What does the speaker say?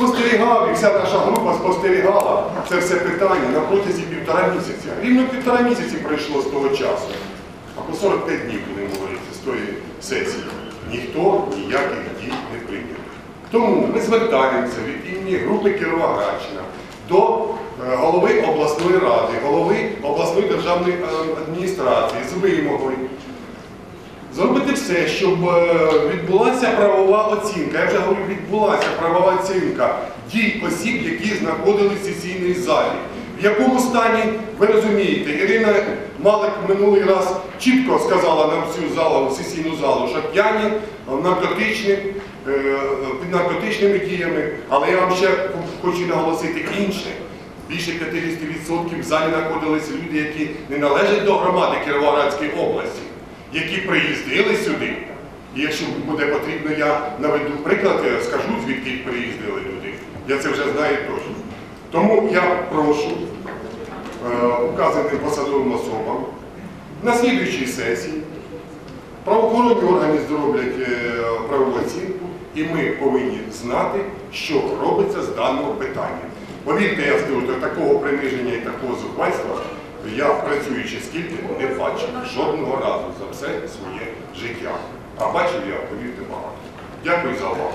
спостерігав, і вся наша група спостерігала це все питання на протязі півтора місяця. Рівно півтора місяці пройшло з того часу. Або 45 днів, будемо говорити, з тої сесії. Ніхто ніяких дій не прийняв. Тому ми звертаємося від імені групи Кіровоградщина до е, голови обласної ради, голови обласної державної е, адміністрації з вимогою зробити все, щоб е, відбулася правова оцінка. Я вже говорю, відбулася правова оцінка дій осіб, які знаходились в сесійній залі. В якому стані, ви розумієте, Ірина Малик минулий раз чітко сказала нам всю залу, сесійну залу, що п'яні, наркотичні, е, під наркотичними діями. Але я вам ще хочу наголосити інше. Більше 50% в залі знаходилися люди, які не належать до громади Кіровоградської області, які приїздили сюди. І якщо буде потрібно, я наведу приклад, я скажу, звідки приїздили люди. Я це вже знаю точно. Тому я прошу е, указаним посадовим особам на слідуючій сесії правоохоронні органи зроблять е, правову оцінку, і ми повинні знати, що робиться з даного питання. Повірте, я скажу, що такого приниження і такого зухвальства я, працюючи скільки, не бачив жодного разу за все своє життя. А бачив я, повірте, багато. Дякую за увагу.